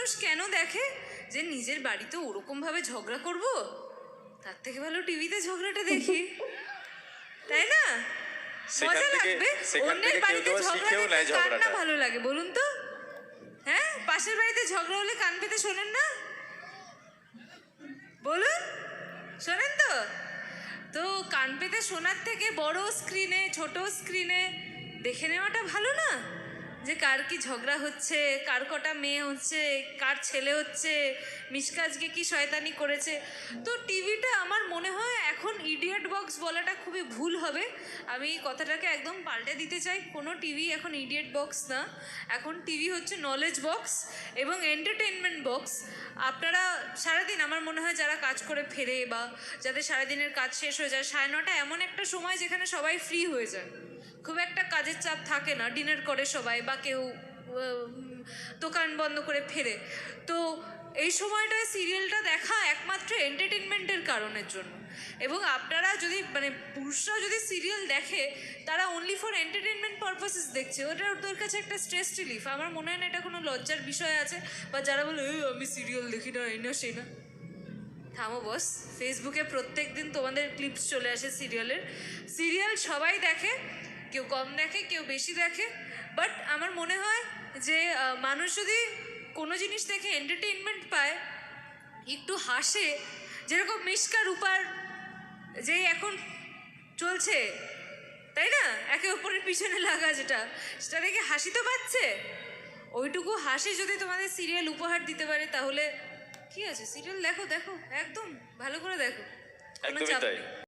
মানুষ কেন দেখে যে নিজের বাড়িতে ওরকমভাবে ঝগড়া করব? তার থেকে ভালো টিভিতে ঝগড়াটা দেখি। তাই না? মজা লাগবে। অন্যের বাড়িতে ঝগড়া কার না ভালো লাগে বলুন তো? হ্যাঁ? পাশের বাড়িতে ঝগড়া হলে কান পেতে শোনেন না? বলুন। শোনেন তো? তো কান পেতে শোনার থেকে বড় স্ক্রিনে ছোট স্ক্রিনে দেখে নেওয়াটা ভালো না? যে কার কি ঝগড়া হচ্ছে, কার কটা মেয়ে হচ্ছে, কার ছেলে হচ্ছে, মিসকাজকে কি শয়তানি করেছে। তো টিভিটা আমার মনে হয় এখন ইডিয়েট বক্স বলাটা খুবই ভুল হবে। আমি কথাটাকে একদম পাল্টে দিতে চাই। কোনো টিভি এখন ইডিয়েট বক্স না। এখন টিভি হচ্ছে নলেজ বক্স এবং এন্টারটেনমেন্ট বক্স আপনারা সারাদিন আমার মনে হয় যারা কাজ করে ফেরে বা যাদের সারাদিনের কাজ শেষ হয়ে যায়, সাড়ে নটা এমন একটা সময় যেখানে সবাই ফ্রি হয়ে যায়। খুব একটা কাজের চাপ থাকে না। ডিনার করে সবাই বা কেউ দোকান বন্ধ করে ফেরে তো এই সময়টায় সিরিয়ালটা দেখা একমাত্র এন্টারটেনমেন্টের কারণের জন্য। এবং আপনারা যদি মানে পুরুষরা যদি সিরিয়াল দেখে তারা অনলি ফর এন্টারটেনমেন্ট পারপাসেস দেখছে। ওটা ওদের কাছে একটা স্ট্রেস রিলিফ আমার মনে হয় না এটা কোনো লজ্জার বিষয় আছে বা যারা বলে "এই, আমি সিরিয়াল দেখি না এই না সেই না। থামো বস ফেসবুকে প্রত্যেক দিন তোমাদের ক্লিপস চলে আসে সিরিয়ালের সিরিয়াল সবাই দেখে কেউ কম দেখে কেউ বেশি দেখে। বাট আমার মনে যে মানুষ যদি কোনো জিনিস দেখে এন্টারটেনমেন্ট পায় একটু হাসে যেরকম মিশকা রূপার যে এখন চলছে তাই না? একে অপরের পিছনে লাগা যেটা সেটা দেখে হাসি তো পাচ্ছে। ওইটুকু হাসি যদি তোমাদের সিরিয়াল উপহার দিতে পারে তাহলে কি আছে? সিরিয়াল দেখো দেখো একদম ভালো করে দেখো কোনো একদমই তাই। নেই।